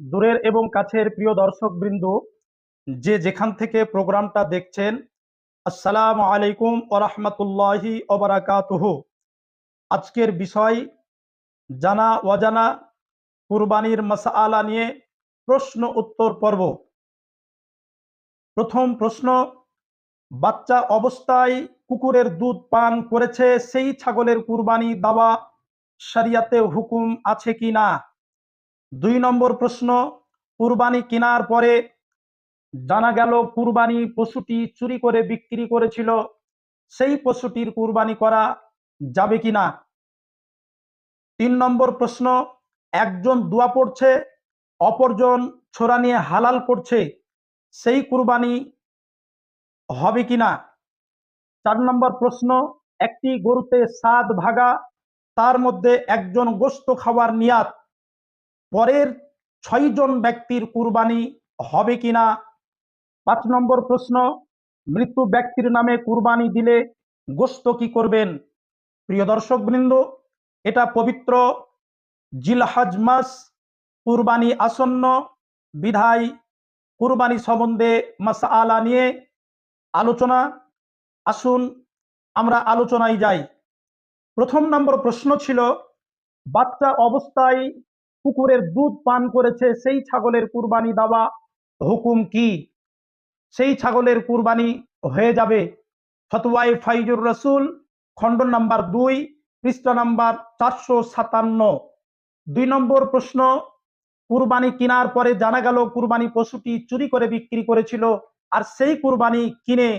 দূরের এবং কাছের প্রিয় দর্শক বৃন্দ যে যেখান থেকে প্রোগ্রামটা দেখছেন, আসসালামু আলাইকুম ওরহমতুল্লাহি ওবরাকাতুহ আজকের বিষয়, জানা অজানা কুরবানির মাসালা নিয়ে প্রশ্ন উত্তর পর্ব। প্রথম প্রশ্ন, বাচ্চা অবস্থায় কুকুরের দুধ পান করেছে সেই ছাগলের কুরবানি দাওয়া শরিয়াতে হুকুম আছে কি না? দুই নম্বর প্রশ্ন, কুরবানি কেনার পরে জানা গেল কুরবানি পশুটি চুরি করে বিক্রি করেছিল। সেই পশুটির কুরবানি করা যাবে কি না তিন নম্বর প্রশ্ন, একজন দোয়া পড়ছে, অপরজন ছোড়া নিয়ে হালাল করছে, সেই কুরবানি হবে কিনা? চার নম্বর প্রশ্ন, একটি গরুতে সাত ভাগা, তার মধ্যে একজন গোস্ত খাওয়ার নিয়াত পরের ছয়জন ব্যক্তির কুরবানি হবে কিনা? পাঁচ নম্বর প্রশ্ন, মৃত্যু ব্যক্তির নামে কুরবানি দিলে গোস্ত কি করবেন? প্রিয় দর্শক বৃন্দ এটা পবিত্র জিলহাজ মাস, কুরবানি আসন্ন, বিধায় কুরবানি সম্বন্ধে মাসআলা নিয়ে আলোচনা। আসুন, আমরা আলোচনায় যাই। প্রথম নম্বর প্রশ্ন ছিল, বাচ্চা অবস্থায় কুকুরের দুধ পান করেছে, সেই ছাগলের কুরবানি দেওয়া হুকুম কি? সেই ছাগলের কুরবানি হয়ে যাবে। ফতোয়াই ফাইজুর রসুল, খণ্ড নাম্বার দুই, পৃষ্ঠা নাম্বার চারশো সাতান্ন। দুই নম্বর প্রশ্ন, কুরবানি কেনার পরে জানা গেল কুরবানি পশুটি চুরি করে বিক্রি করেছিল, আর সেই কুরবানি কিনে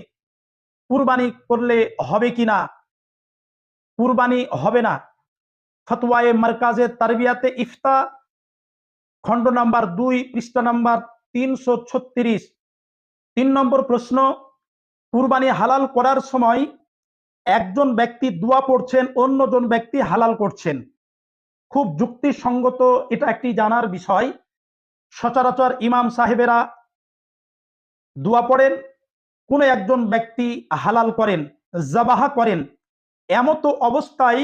কুরবানি করলে হবে কিনা? কুরবানি হবে না। ফতোয়ায়ে মার্কাজে তারবিয়াতে ইফতা, খণ্ড নাম্বার দুই, পৃষ্ঠা নাম্বার তিনশো ছত্রিশ। তিন নম্বর প্রশ্ন, কুরবানি হালাল করার সময় একজন ব্যক্তি দোয়া পড়ছেন, অন্যজন ব্যক্তি হালাল করছেন। খুব যুক্তিসঙ্গত এটা একটি জানার বিষয়। সচরাচর ইমাম সাহেবেরা দোয়া পড়েন, কোনো একজন ব্যক্তি হালাল করেন, জাবাহা করেন, এমত অবস্থায়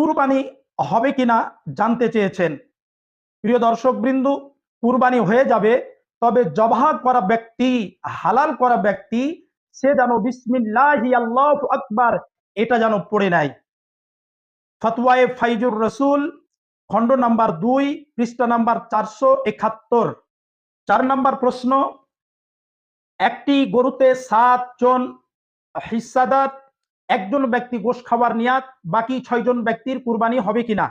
কুরবানি হবে কিনা জানতে চেয়েছেন। প্রিয় দর্শক বৃন্দু কুরবানি হয়ে যাবে, তবে জবাহ করা ব্যক্তি, হালাল করা ব্যক্তি, সে যেন বিসমিল্লাহি আল্লাহ আকবার, এটা যেন পড়ে নেয় ফতোয়ায়ে ফাইজুর রসুল, খণ্ড নাম্বার দুই, পৃষ্ঠা নাম্বার চারশো একাত্তর। চার নাম্বার প্রশ্ন, একটি গরুতে সাত জন হিসাদাত একজন ব্যক্তি গোশ খাবার নিয়াত, বাকি ছয়জন ব্যক্তির কুরবানি হবে কিনা?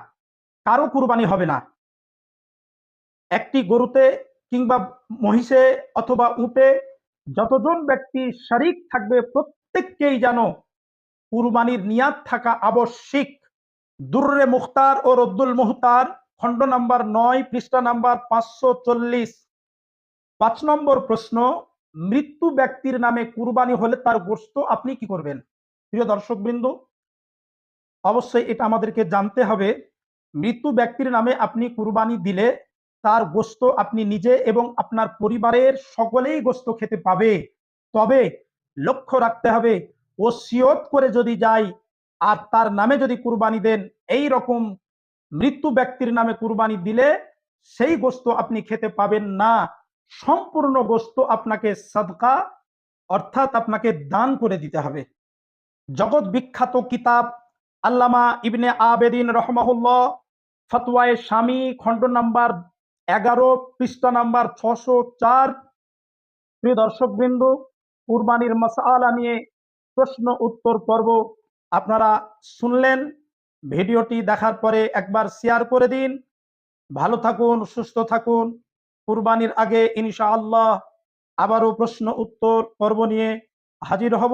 কারও কুরবানি হবে না। একটি গরুতে কিংবা মহিষে অথবা উটে যতজন ব্যক্তি শারিক থাকবে, প্রত্যেককেই যেন কুরবানির নিয়াত থাকা আবশ্যিক। দুর্রে মুখতার ও রব্দুল মুহতার খণ্ড নাম্বার নয়, পৃষ্ঠা নাম্বার পাঁচশো চল্লিশ। পাঁচ নম্বর প্রশ্ন, মৃত্যু ব্যক্তির নামে কুরবানি হলে তার গোস্ত আপনি কি করবেন? প্রিয় দর্শক বিন্দু অবশ্যই এটা আমাদেরকে জানতে হবে। মৃত্যু ব্যক্তির নামে আপনি কুরবানি দিলে তার গোস্ত আপনি নিজে এবং আপনার পরিবারের সকলেই গোস্ত খেতে পাবে। তবে লক্ষ্য রাখতে হবে, ও সিয়ত করে যদি যাই আর তার নামে যদি কুরবানি দেন, এই রকম মৃত্যু ব্যক্তির নামে কুরবানি দিলে সেই গোস্ত আপনি খেতে পাবেন না। সম্পূর্ণ গোস্ত আপনাকে সাদকা, অর্থাৎ আপনাকে দান করে দিতে হবে। জগৎ বিখ্যাত কিতাব আল্লামা ইবনে আবেদিন রহমাহুল্লাহ, ফতোয়ায়ে স্বামী, খণ্ড নাম্বার এগারো, পৃষ্ঠা নাম্বার ছশো চার। প্রিয় দর্শক বিন্দু কুরবানির মশালা নিয়ে প্রশ্ন উত্তর পর্ব আপনারা শুনলেন। ভিডিওটি দেখার পরে একবার শেয়ার করে দিন। ভালো থাকুন, সুস্থ থাকুন। কুরবানির আগে ইনশাআল্লাহ আবারও প্রশ্ন উত্তর পর্ব নিয়ে হাজির হব।